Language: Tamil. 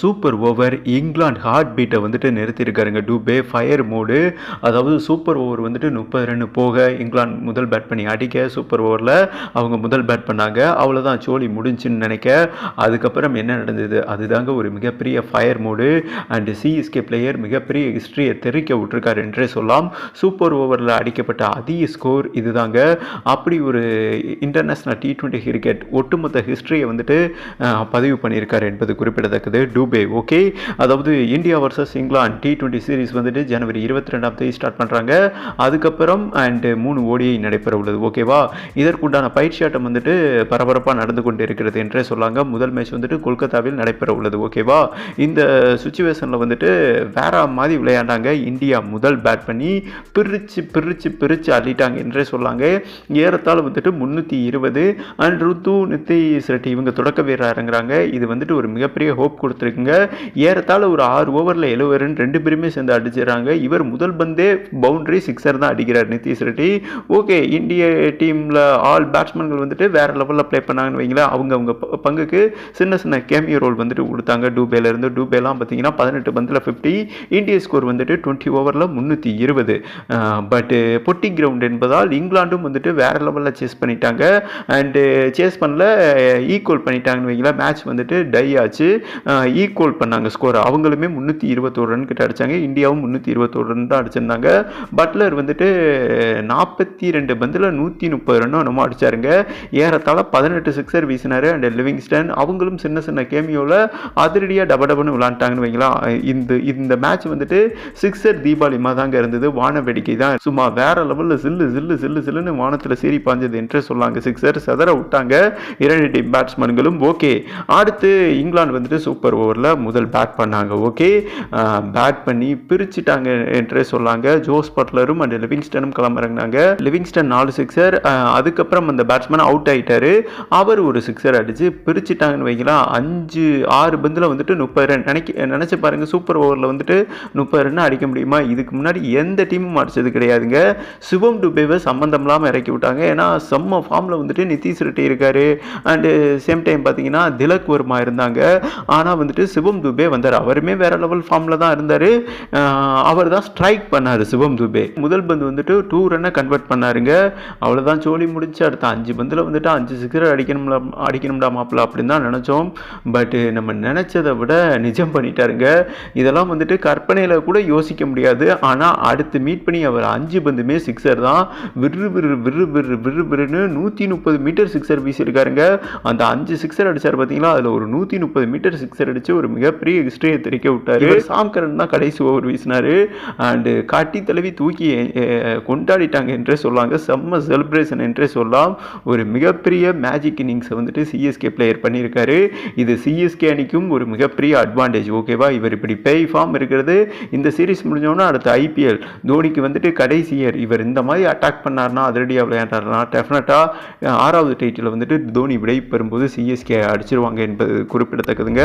சூப்பர் ஓவர் இங்கிலாந்து ஹார்ட் பீட்டை வந்துட்டு நிறுத்தியிருக்காருங்க. டூபே ஃபயர் மோடு அதாவது சூப்பர் ஓவர் வந்துட்டு முப்பது ரன் போக இங்கிலாந்து முதல் பேட் பண்ணி அடிக்க சூப்பர் ஓவரில் அவங்க முதல் பேட் பண்ணாங்க. அவ்வளோதான் சோழி முடிஞ்சுன்னு நினைக்க. அதுக்கப்புறம் என்ன நடந்தது? அதுதாங்க ஒரு மிகப்பெரிய fire mode and CSK player மிகப்பெரிய ஹிஸ்ட்ரியை தெரிக்க விட்டுருக்காரு என்றே சொல்லலாம். சூப்பர் ஓவரில் அடிக்கப்பட்ட அதிக ஸ்கோர் இதுதாங்க. அப்படி ஒரு இன்டர்நேஷ்னல் டி டுவெண்ட்டி கிரிக்கெட் ஒட்டுமொத்த ஹிஸ்ட்ரியை வந்துட்டு பதிவு பண்ணியிருக்காரு என்பது குறிப்பிடத்தக்கது. டூ டூபே ஓகே அதாவது India versus England T twenty series வந்துட்டு ஜனவரி இருபத்தி ரெண்டாம் தேதி ஸ்டார்ட் பண்ணுறாங்க அதுக்கப்புறம் அண்டு மூணு ஓடிஐ நடைபெற உள்ளது ஓகேவா இதற்குண்டான பயிற்சி ஆட்டம் வந்துட்டு பரபரப்பாக நடந்து கொண்டு இருக்கிறது என்றே சொல்லாங்க. முதல் மேட்ச் வந்துட்டு கொல்கத்தாவில் நடைபெற உள்ளது ஓகேவா இந்த சுச்சுவேஷனில் வந்துட்டு வேற மாதிரி விளையாண்டாங்க. இந்தியா முதல் பேட் பண்ணி பிரித்து பிரித்து பிரித்து அள்ளிட்டாங்க என்றே சொல்லாங்க. ஏறத்தாழ வந்துட்டு முந்நூற்றி இருபது அண்ட் ருத்து நித்தி செட்டி இவங்க தொடக்க வீரராக இறங்குறாங்க. இது வந்துட்டு ஒரு மிகப்பெரிய ஹோப் இருக்குங்க ஏறத்தாழ ஒரு ஆறு ஓவரில் எழுபது ரன் ரெண்டு பேருமே சேர்ந்து அடிச்சிடறாங்க. இவர் முதல் பந்தே பவுண்டரி சிக்ஸர் தான் அடிக்கிறார் நிதிஷ் ரெட்டி. ஓகே இந்திய டீமில் ஆல் பேட்ஸ்மேன்கள் வந்துட்டு வேற லெவலில் ப்ளே பண்ணாங்கன்னு வைங்களேன். அவங்க அவங்க பங்குக்கு சின்ன சின்ன கேமியோ ரோல் வந்துட்டு கொடுத்தாங்க. டூபேலேருந்து டூபேலாம் பார்த்தீங்கன்னா பதினெட்டு பந்தில் ஃபிஃப்டி இந்திய ஸ்கோர் வந்துட்டு டுவெண்ட்டி ஓவரில் முந்நூற்றி இருபது. பட்டு பொட்டி கிரவுண்ட் என்பதால் இங்கிலாண்டும் வந்துட்டு வேற லெவலில் சேஸ் பண்ணிட்டாங்க. அண்டு சேஸ் பண்ணல ஈக்குவல் பண்ணிட்டாங்கன்னு வைங்களேன். மேட்ச் வந்துட்டு டை ஆச்சு. ஈக்குவல் பண்ணாங்க ஸ்கோர் அவங்களுமே முந்நூற்றி இருபத்தோரு ரன் கிட்ட அடிச்சாங்க. இந்தியாவும் முந்நூற்றி இருபத்தோரு ரன் தான் அடிச்சிருந்தாங்க. பட்லர் வந்துட்டு நாற்பத்தி ரெண்டு பந்தில் நூற்றி முப்பது ரன்னும் நம்ம அடிச்சாருங்க. ஏறத்தாழ பதினெட்டு சிக்ஸர் வீசினாரு. அண்ட் லிவிங்ஸ்டன் அவங்களும் சின்ன சின்ன கேமியோவில் அதிரடியாக டப டபன்னு விளாண்டாங்கன்னு வைங்களா. இந்த இந்த மேட்ச் வந்துட்டு சிக்ஸர் தீபாவளிமா தாங்க இருந்தது. வான வேடிக்கை தான். சும்மா வேற லெவலில் சில்லு சில்லு சில்லு சில்லுன்னு வானத்தில் சீரி பாஞ்சது என்று சொல்லாங்க. சிக்ஸர் செதற விட்டாங்க. இரண்டு டீம் பேட்ஸ்மேன்களும் ஓகே அடுத்து இங்கிலாந்து வந்துட்டு சூப்பர் ஓவரில் முதல் பேட் பண்ணாங்க. ஓகே பேட் பண்ணி பிரிச்சுட்டாங்க என்றே சொல்லாங்க. ஜோஸ் பட்லரும் அண்ட் லிவிங்ஸ்டனும் கிளம்புறாங்க லிவிங்ஸ்டன் நாலு சிக்ஸர் அதுக்கப்புறம் அந்த பேட்ஸ்மேன் அவுட் ஆயிட்டாரு. அவர் ஒரு சிக்ஸர் அடிச்சு பிரிச்சுட்டாங்கன்னு வைக்கலாம் அஞ்சு ஆறு பந்தில் வந்துட்டு முப்பது ரன் நினைக்க நினச்சி பாருங்க சூப்பர் ஓவரில் வந்துட்டு முப்பது ரன் அடிக்க முடியுமா? இதுக்கு முன்னாடி எந்த டீமும் அடித்தது கிடையாதுங்க. சிவம் டுபேவை சம்மந்தம் இல்லாமல் இறக்கி விட்டாங்க. ஏன்னா செம்ம ஃபார்மில் வந்துட்டு நிதிஷ் ரெட்டி இருக்காரு. அண்டு சேம் டைம் பார்த்தீங்கன்னா திலக் வர்மா இருந்தாங்க. ஆனால் வந்துட்டு சிவம் துபே வந்தார். அவருமே வேற லெவல் ஃபார்மில் தான் இருந்தார். அவர் தான் ஸ்ட்ரைக் பண்ணார் சிவம் துபே. முதல் பந்து வந்துட்டு டூ ரன்னை கன்வெர்ட் பண்ணாருங்க. அவ்வளோதான் சோழி முடிச்சு அடுத்த அஞ்சு பந்தில் வந்துட்டு அஞ்சு சிக்ஸர் அடிக்கணும்ல அடிக்கணும்டா மாப்பிள்ள அப்படின்னு தான் நினச்சோம். பட்டு நம்ம நினச்சதை விட நிஜம் பண்ணிட்டாருங்க. இதெல்லாம் வந்துட்டு கற்பனையில் கூட யோசிக்க முடியாது. ஆனால் அடுத்து மீட் பண்ணி அவர் அஞ்சு பந்துமே சிக்ஸர் தான். விரு விரு விரு விரு விரு விருன்னு நூற்றி முப்பது மீட்டர் சிக்ஸர் வீசியிருக்காருங்க. அந்த அஞ்சு சிக்ஸர் அடித்தார் பார்த்தீங்களா அதில் ஒரு நூற்றி முப்பது மீட்டர் சிக்ஸர் அடிச்சு ஒரு மிகப்பெரிய ஹிஸ்டரியை தெரிக்க விட்டாரு. சாம் கரன் தான் கடைசி ஓவர் வீசினாரு. அண்டு காட்டி தழுவி தூக்கி கொண்டாடிட்டாங்க என்றே சொல்லாங்க செம்ம செலிப்ரேஷன் என்றே சொல்லலாம். ஒரு மிகப்பெரிய மேஜிக் இன்னிங்ஸை வந்துட்டு சிஎஸ்கே பிளேயர் பண்ணியிருக்காரு. இது சிஎஸ்கே அணிக்கும் ஒரு மிகப்பெரிய அட்வான்டேஜ் ஓகேவா இவர் இப்படி பேய் ஃபார்ம் இருக்கிறது. இந்த சீரிஸ் முடிஞ்சோன்னா அடுத்த ஐபிஎல் தோனிக்கு வந்துட்டு கடைசி இயர் இவர் இந்த மாதிரி அட்டாக் பண்ணார்னா அதிரடியாக விளையாண்டார்னா டெஃபினட்டாக ஆறாவது டைட்டில் வந்துட்டு தோனி விடை பெறும்போது சிஎஸ்கே அடிச்சிருவாங்க என்பது குறிப்பிடத்தக்கதுங்க.